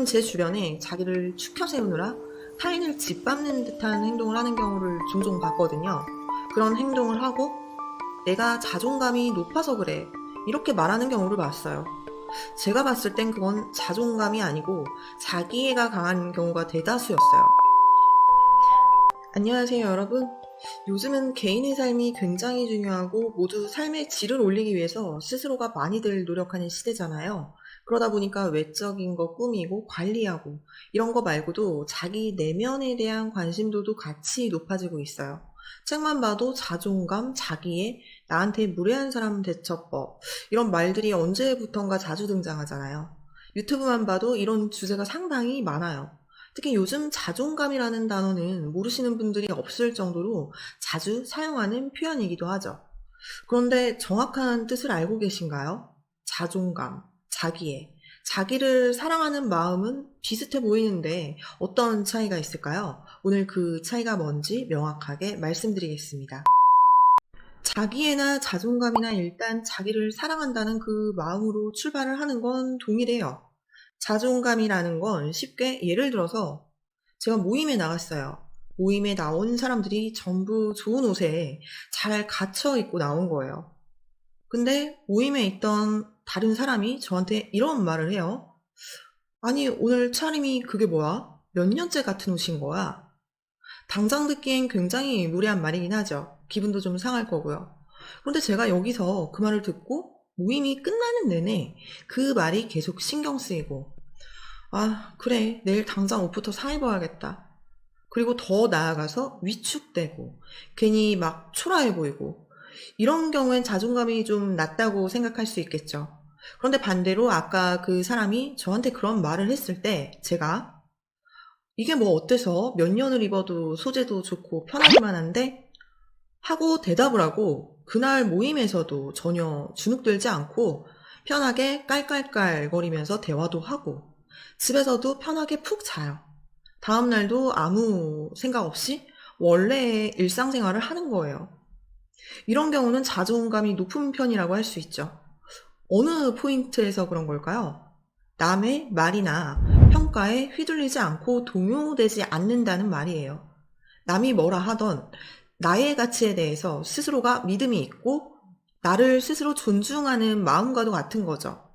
가끔 제 주변에 자기를 축혀 세우느라 타인을 짓밟는 듯한 행동을 하는 경우를 종종 봤거든요. 그런 행동을 하고 내가 자존감이 높아서 그래. 이렇게 말하는 경우를 봤어요. 제가 봤을 땐 그건 자존감이 아니고 자기애가 강한 경우가 대다수였어요. 안녕하세요, 여러분. 요즘은 개인의 삶이 굉장히 중요하고 모두 삶의 질을 올리기 위해서 스스로가 많이들 노력하는 시대잖아요. 그러다 보니까 외적인 거 꾸미고 관리하고 이런 거 말고도 자기 내면에 대한 관심도도 같이 높아지고 있어요. 책만 봐도 자존감, 자기애, 나한테 무례한 사람 대처법 이런 말들이 언제부턴가 자주 등장하잖아요. 유튜브만 봐도 이런 주제가 상당히 많아요. 특히 요즘 자존감이라는 단어는 모르시는 분들이 없을 정도로 자주 사용하는 표현이기도 하죠. 그런데 정확한 뜻을 알고 계신가요? 자존감, 자기애. 자기를 사랑하는 마음은 비슷해 보이는데 어떤 차이가 있을까요? 오늘 그 차이가 뭔지 명확하게 말씀드리겠습니다. 자기애나 자존감이나 일단 자기를 사랑한다는 그 마음으로 출발을 하는 건 동일해요. 자존감이라는 건 쉽게 예를 들어서 제가 모임에 나갔어요. 모임에 나온 사람들이 전부 좋은 옷에 잘 갇혀 입고 나온 거예요. 근데 모임에 있던 다른 사람이 저한테 이런 말을 해요. 아니, 오늘 차림이 그게 뭐야? 몇 년째 같은 옷인 거야? 당장 듣기엔 굉장히 무례한 말이긴 하죠. 기분도 좀 상할 거고요. 그런데 제가 여기서 그 말을 듣고 모임이 끝나는 내내 그 말이 계속 신경 쓰이고, 아, 그래, 내일 당장 옷부터 사입어야겠다. 그리고 더 나아가서 위축되고, 괜히 막 초라해 보이고, 이런 경우엔 자존감이 좀 낮다고 생각할 수 있겠죠. 그런데 반대로 아까 그 사람이 저한테 그런 말을 했을 때 제가 이게 뭐 어때서 몇 년을 입어도 소재도 좋고 편하기만 한데 하고 대답을 하고 그날 모임에서도 전혀 주눅들지 않고 편하게 깔깔깔 거리면서 대화도 하고 집에서도 편하게 푹 자요. 다음날도 아무 생각 없이 원래의 일상생활을 하는 거예요. 이런 경우는 자존감이 높은 편이라고 할 수 있죠. 어느 포인트에서 그런 걸까요? 남의 말이나 평가에 휘둘리지 않고 동요되지 않는다는 말이에요. 남이 뭐라 하던 나의 가치에 대해서 스스로가 믿음이 있고 나를 스스로 존중하는 마음과도 같은 거죠.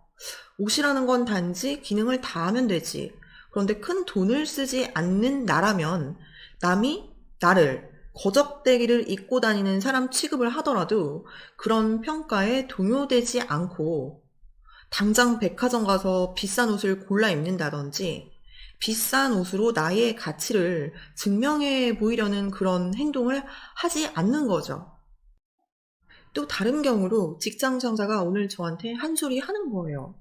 옷이라는 건 단지 기능을 다 하면 되지. 그런데 큰 돈을 쓰지 않는 나라면 남이 나를 거적대기를 입고 다니는 사람 취급을 하더라도 그런 평가에 동요되지 않고 당장 백화점 가서 비싼 옷을 골라 입는다든지 비싼 옷으로 나의 가치를 증명해 보이려는 그런 행동을 하지 않는 거죠. 또 다른 경우로 직장 상사가 오늘 저한테 한 소리 하는 거예요.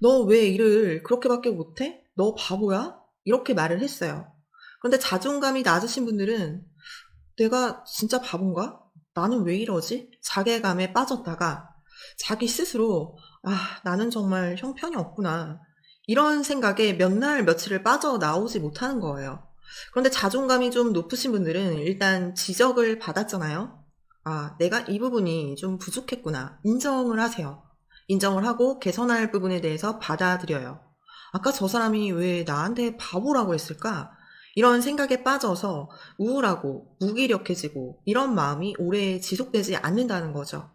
너 왜 일을 그렇게밖에 못해? 너 바보야? 이렇게 말을 했어요. 그런데 자존감이 낮으신 분들은 내가 진짜 바본가? 나는 왜 이러지? 자괴감에 빠졌다가 자기 스스로 아, 나는 정말 형편이 없구나. 이런 생각에 몇 날 며칠을 빠져나오지 못하는 거예요. 그런데 자존감이 좀 높으신 분들은 일단 지적을 받았잖아요. 아, 내가 이 부분이 좀 부족했구나. 인정을 하세요. 인정을 하고 개선할 부분에 대해서 받아들여요. 아까 저 사람이 왜 나한테 바보라고 했을까? 이런 생각에 빠져서 우울하고 무기력해지고 이런 마음이 오래 지속되지 않는다는 거죠.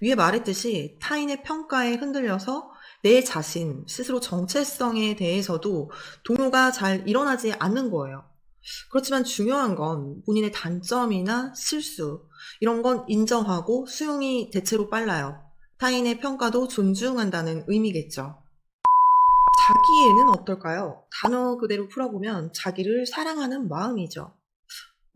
위에 말했듯이 타인의 평가에 흔들려서 내 자신, 스스로 정체성에 대해서도 동요가 잘 일어나지 않는 거예요. 그렇지만 중요한 건 본인의 단점이나 실수, 이런 건 인정하고 수용이 대체로 빨라요. 타인의 평가도 존중한다는 의미겠죠. 자기애는 어떨까요? 단어 그대로 풀어보면 자기를 사랑하는 마음이죠.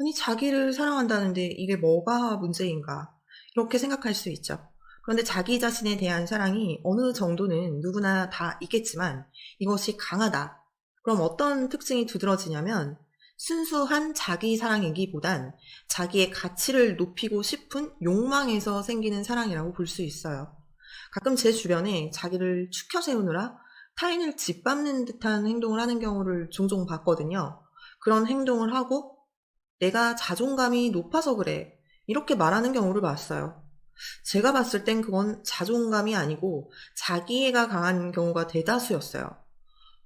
아니, 자기를 사랑한다는데 이게 뭐가 문제인가? 이렇게 생각할 수 있죠. 그런데 자기 자신에 대한 사랑이 어느 정도는 누구나 다 있겠지만 이것이 강하다. 그럼 어떤 특징이 두드러지냐면 순수한 자기 사랑이기보단 자기의 가치를 높이고 싶은 욕망에서 생기는 사랑이라고 볼 수 있어요. 가끔 제 주변에 자기를 축혀 세우느라 타인을 짓밟는 듯한 행동을 하는 경우를 종종 봤거든요. 그런 행동을 하고 내가 자존감이 높아서 그래. 이렇게 말하는 경우를 봤어요. 제가 봤을 땐 그건 자존감이 아니고 자기애가 강한 경우가 대다수였어요.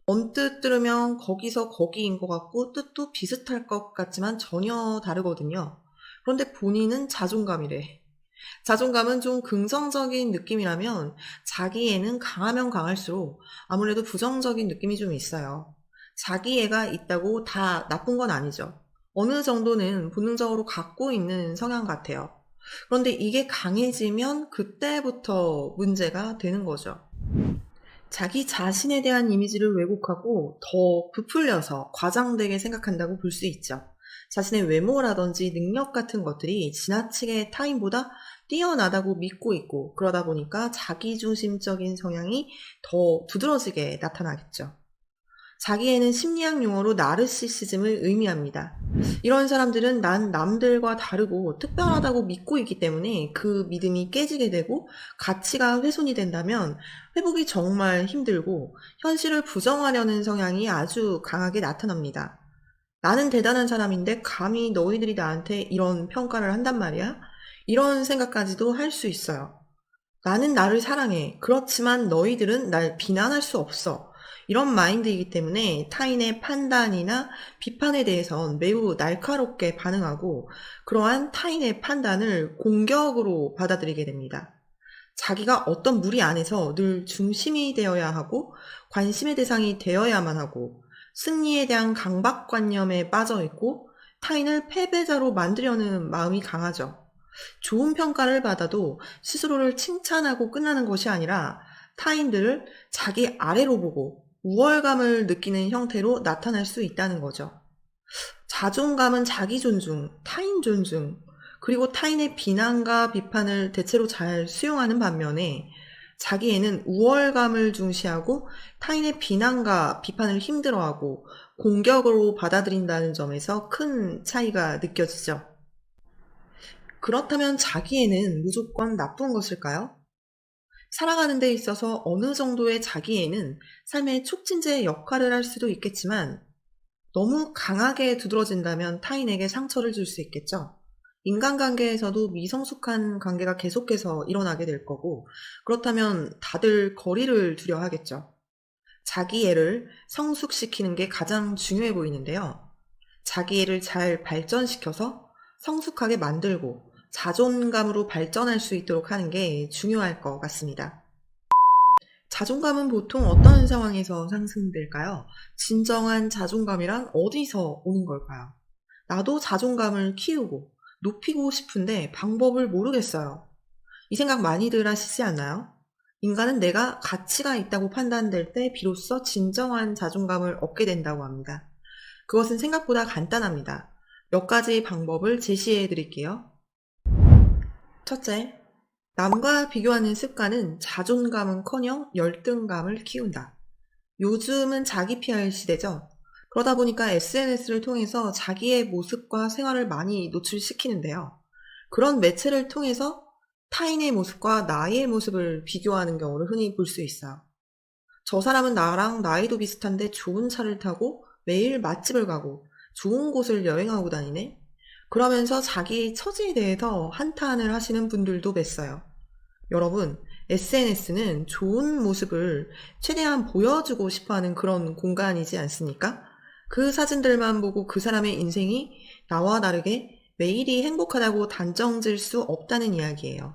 언뜻 들으면 거기서 거기인 것 같고 뜻도 비슷할 것 같지만 전혀 다르거든요. 그런데 본인은 자존감이래. 자존감은 좀 긍정적인 느낌이라면 자기애는 강하면 강할수록 아무래도 부정적인 느낌이 좀 있어요. 자기애가 있다고 다 나쁜 건 아니죠. 어느 정도는 본능적으로 갖고 있는 성향 같아요. 그런데 이게 강해지면 그때부터 문제가 되는 거죠. 자기 자신에 대한 이미지를 왜곡하고 더 부풀려서 과장되게 생각한다고 볼 수 있죠. 자신의 외모라든지 능력 같은 것들이 지나치게 타인보다 뛰어나다고 믿고 있고 그러다 보니까 자기중심적인 성향이 더 두드러지게 나타나겠죠. 자기에는 심리학 용어로 나르시시즘을 의미합니다. 이런 사람들은 난 남들과 다르고 특별하다고 믿고 있기 때문에 그 믿음이 깨지게 되고 가치가 훼손이 된다면 회복이 정말 힘들고 현실을 부정하려는 성향이 아주 강하게 나타납니다. 나는 대단한 사람인데 감히 너희들이 나한테 이런 평가를 한단 말이야? 이런 생각까지도 할 수 있어요. 나는 나를 사랑해. 그렇지만 너희들은 날 비난할 수 없어. 이런 마인드이기 때문에 타인의 판단이나 비판에 대해선 매우 날카롭게 반응하고 그러한 타인의 판단을 공격으로 받아들이게 됩니다. 자기가 어떤 무리 안에서 늘 중심이 되어야 하고 관심의 대상이 되어야만 하고 승리에 대한 강박관념에 빠져 있고 타인을 패배자로 만들려는 마음이 강하죠. 좋은 평가를 받아도 스스로를 칭찬하고 끝나는 것이 아니라 타인들을 자기 아래로 보고 우월감을 느끼는 형태로 나타날 수 있다는 거죠. 자존감은 자기 존중, 타인 존중, 그리고 타인의 비난과 비판을 대체로 잘 수용하는 반면에 자기에는 우월감을 중시하고 타인의 비난과 비판을 힘들어하고 공격으로 받아들인다는 점에서 큰 차이가 느껴지죠. 그렇다면 자기에는 무조건 나쁜 것일까요? 살아가는 데 있어서 어느 정도의 자기애는 삶의 촉진제 역할을 할 수도 있겠지만 너무 강하게 두드러진다면 타인에게 상처를 줄 수 있겠죠. 인간관계에서도 미성숙한 관계가 계속해서 일어나게 될 거고 그렇다면 다들 거리를 두려 하겠죠. 자기애를 성숙시키는 게 가장 중요해 보이는데요. 자기애를 잘 발전시켜서 성숙하게 만들고 자존감으로 발전할 수 있도록 하는 게 중요할 것 같습니다. 자존감은 보통 어떤 상황에서 상승될까요? 진정한 자존감이란 어디서 오는 걸까요? 나도 자존감을 키우고 높이고 싶은데 방법을 모르겠어요. 이 생각 많이들 하시지 않나요? 인간은 내가 가치가 있다고 판단될 때 비로소 진정한 자존감을 얻게 된다고 합니다. 그것은 생각보다 간단합니다. 몇 가지 방법을 제시해 드릴게요. 첫째, 남과 비교하는 습관은 자존감은 커녕 열등감을 키운다. 요즘은 자기 PR 시대죠. 그러다 보니까 SNS를 통해서 자기의 모습과 생활을 많이 노출시키는데요. 그런 매체를 통해서 타인의 모습과 나의 모습을 비교하는 경우를 흔히 볼 수 있어요. 저 사람은 나랑 나이도 비슷한데 좋은 차를 타고 매일 맛집을 가고 좋은 곳을 여행하고 다니네? 그러면서 자기 처지에 대해서 한탄을 하시는 분들도 뵀어요. 여러분, SNS는 좋은 모습을 최대한 보여주고 싶어 하는 그런 공간이지 않습니까? 그 사진들만 보고 그 사람의 인생이 나와 다르게 매일이 행복하다고 단정 질 수 없다는 이야기예요.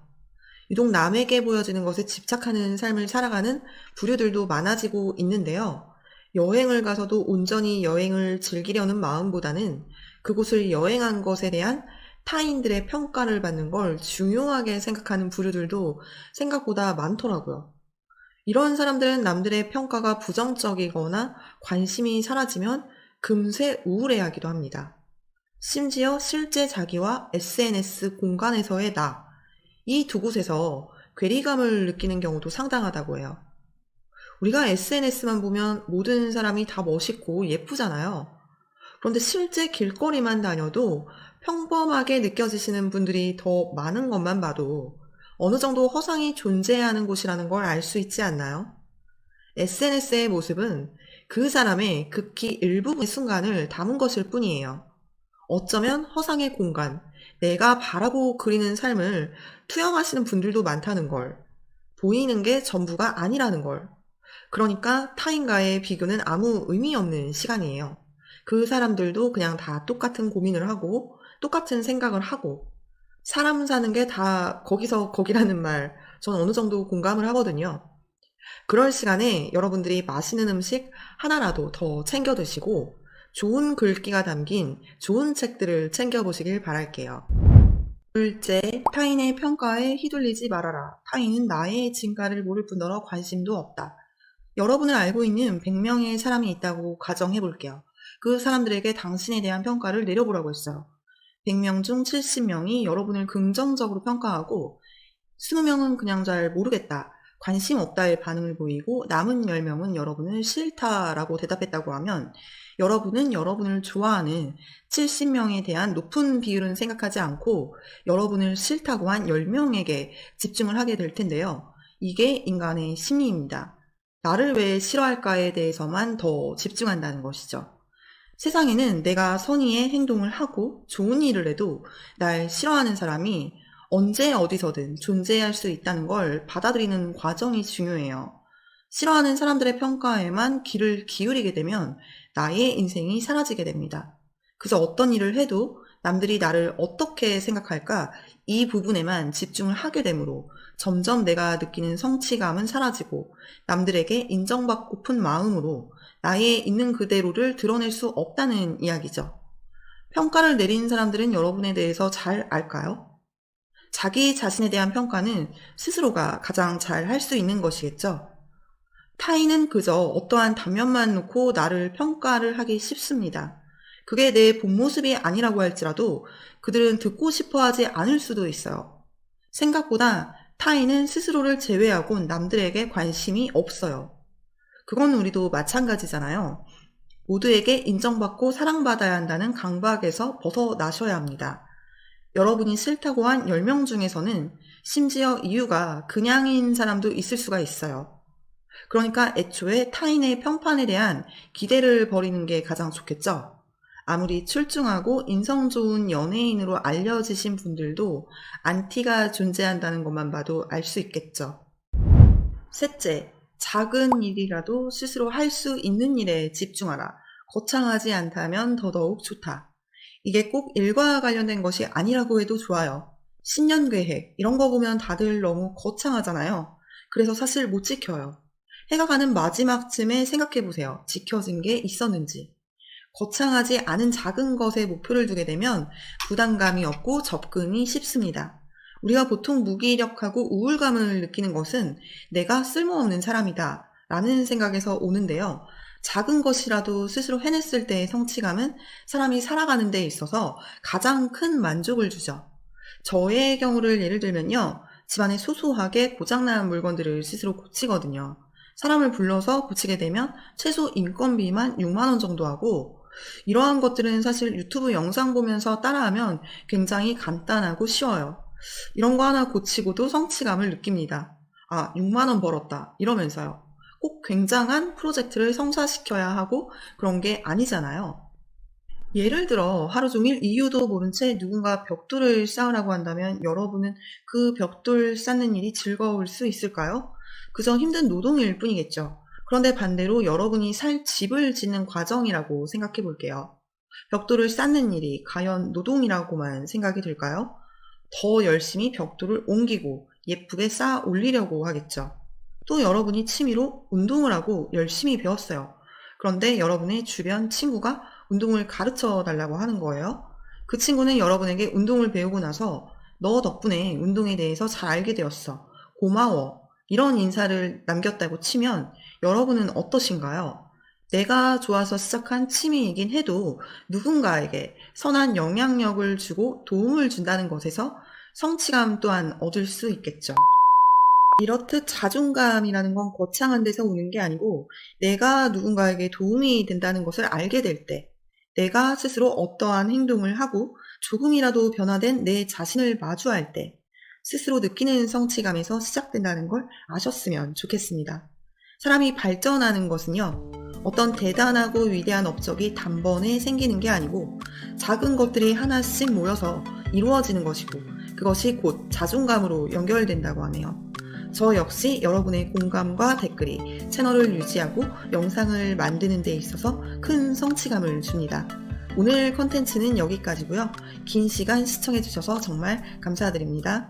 유독 남에게 보여지는 것에 집착하는 삶을 살아가는 부류들도 많아지고 있는데요. 여행을 가서도 온전히 여행을 즐기려는 마음보다는 그곳을 여행한 것에 대한 타인들의 평가를 받는 걸 중요하게 생각하는 부류들도 생각보다 많더라고요. 이런 사람들은 남들의 평가가 부정적이거나 관심이 사라지면 금세 우울해하기도 합니다. 심지어 실제 자기와 SNS 공간에서의 나, 이 두 곳에서 괴리감을 느끼는 경우도 상당하다고 해요. 우리가 SNS만 보면 모든 사람이 다 멋있고 예쁘잖아요. 그런데 실제 길거리만 다녀도 평범하게 느껴지시는 분들이 더 많은 것만 봐도 어느 정도 허상이 존재하는 곳이라는 걸 알 수 있지 않나요? SNS의 모습은 그 사람의 극히 일부분의 순간을 담은 것일 뿐이에요. 어쩌면 허상의 공간, 내가 바라고 그리는 삶을 투영하시는 분들도 많다는 걸, 보이는 게 전부가 아니라는 걸, 그러니까 타인과의 비교는 아무 의미 없는 시간이에요. 그 사람들도 그냥 다 똑같은 고민을 하고 똑같은 생각을 하고 사람 사는 게 다 거기서 거기라는 말 전 어느 정도 공감을 하거든요. 그럴 시간에 여러분들이 맛있는 음식 하나라도 더 챙겨 드시고 좋은 글귀가 담긴 좋은 책들을 챙겨 보시길 바랄게요. 둘째, 타인의 평가에 휘둘리지 말아라. 타인은 나의 진가를 모를 뿐더러 관심도 없다. 여러분을 알고 있는 100명의 사람이 있다고 가정해 볼게요. 그 사람들에게 당신에 대한 평가를 내려보라고 했어요. 100명 중 70명이 여러분을 긍정적으로 평가하고 20명은 그냥 잘 모르겠다. 관심 없다의 반응을 보이고 남은 10명은 여러분을 싫다라고 대답했다고 하면 여러분은 여러분을 좋아하는 70명에 대한 높은 비율은 생각하지 않고 여러분을 싫다고 한 10명에게 집중을 하게 될 텐데요. 이게 인간의 심리입니다. 나를 왜 싫어할까에 대해서만 더 집중한다는 것이죠. 세상에는 내가 선의의 행동을 하고 좋은 일을 해도 날 싫어하는 사람이 언제 어디서든 존재할 수 있다는 걸 받아들이는 과정이 중요해요. 싫어하는 사람들의 평가에만 귀를 기울이게 되면 나의 인생이 사라지게 됩니다. 그저 어떤 일을 해도 남들이 나를 어떻게 생각할까 이 부분에만 집중을 하게 되므로 점점 내가 느끼는 성취감은 사라지고 남들에게 인정받고픈 마음으로 나의 있는 그대로를 드러낼 수 없다는 이야기죠. 평가를 내린 사람들은 여러분에 대해서 잘 알까요? 자기 자신에 대한 평가는 스스로가 가장 잘 할 수 있는 것이겠죠. 타인은 그저 어떠한 단면만 놓고 나를 평가를 하기 쉽습니다. 그게 내 본 모습이 아니라고 할지라도 그들은 듣고 싶어 하지 않을 수도 있어요. 생각보다 타인은 스스로를 제외하고 남들에게 관심이 없어요. 그건 우리도 마찬가지잖아요. 모두에게 인정받고 사랑받아야 한다는 강박에서 벗어나셔야 합니다. 여러분이 싫다고 한 10명 중에서는 심지어 이유가 그냥인 사람도 있을 수가 있어요. 그러니까 애초에 타인의 평판에 대한 기대를 버리는 게 가장 좋겠죠. 아무리 출중하고 인성 좋은 연예인으로 알려지신 분들도 안티가 존재한다는 것만 봐도 알 수 있겠죠. 셋째, 작은 일이라도 스스로 할 수 있는 일에 집중하라. 거창하지 않다면 더더욱 좋다. 이게 꼭 일과 관련된 것이 아니라고 해도 좋아요. 신년 계획, 이런 거 보면 다들 너무 거창하잖아요. 그래서 사실 못 지켜요. 해가 가는 마지막쯤에 생각해 보세요. 지켜진 게 있었는지. 거창하지 않은 작은 것에 목표를 두게 되면 부담감이 없고 접근이 쉽습니다. 우리가 보통 무기력하고 우울감을 느끼는 것은 내가 쓸모없는 사람이다 라는 생각에서 오는데요. 작은 것이라도 스스로 해냈을 때의 성취감은 사람이 살아가는 데 있어서 가장 큰 만족을 주죠. 저의 경우를 예를 들면요. 집안에 소소하게 고장난 물건들을 스스로 고치거든요. 사람을 불러서 고치게 되면 최소 인건비만 6만원 정도 하고 이러한 것들은 사실 유튜브 영상 보면서 따라하면 굉장히 간단하고 쉬워요. 이런 거 하나 고치고도 성취감을 느낍니다. 아, 6만원 벌었다. 이러면서요. 꼭 굉장한 프로젝트를 성사시켜야 하고 그런 게 아니잖아요. 예를 들어 하루 종일 이유도 모른 채 누군가 벽돌을 쌓으라고 한다면 여러분은 그 벽돌 쌓는 일이 즐거울 수 있을까요? 그저 힘든 노동일 뿐이겠죠. 그런데 반대로 여러분이 살 집을 짓는 과정이라고 생각해 볼게요. 벽돌을 쌓는 일이 과연 노동이라고만 생각이 들까요? 더 열심히 벽돌을 옮기고 예쁘게 쌓아 올리려고 하겠죠. 또 여러분이 취미로 운동을 하고 열심히 배웠어요. 그런데 여러분의 주변 친구가 운동을 가르쳐 달라고 하는 거예요. 그 친구는 여러분에게 운동을 배우고 나서 너 덕분에 운동에 대해서 잘 알게 되었어. 고마워. 이런 인사를 남겼다고 치면 여러분은 어떠신가요? 내가 좋아서 시작한 취미이긴 해도 누군가에게 선한 영향력을 주고 도움을 준다는 것에서 성취감 또한 얻을 수 있겠죠. 이렇듯 자존감이라는 건 거창한 데서 오는 게 아니고 내가 누군가에게 도움이 된다는 것을 알게 될 때, 내가 스스로 어떠한 행동을 하고 조금이라도 변화된 내 자신을 마주할 때, 스스로 느끼는 성취감에서 시작된다는 걸 아셨으면 좋겠습니다. 사람이 발전하는 것은요, 어떤 대단하고 위대한 업적이 단번에 생기는 게 아니고 작은 것들이 하나씩 모여서 이루어지는 것이고 그것이 곧 자존감으로 연결된다고 하네요. 저 역시 여러분의 공감과 댓글이 채널을 유지하고 영상을 만드는 데 있어서 큰 성취감을 줍니다. 오늘 컨텐츠는 여기까지고요. 긴 시간 시청해주셔서 정말 감사드립니다.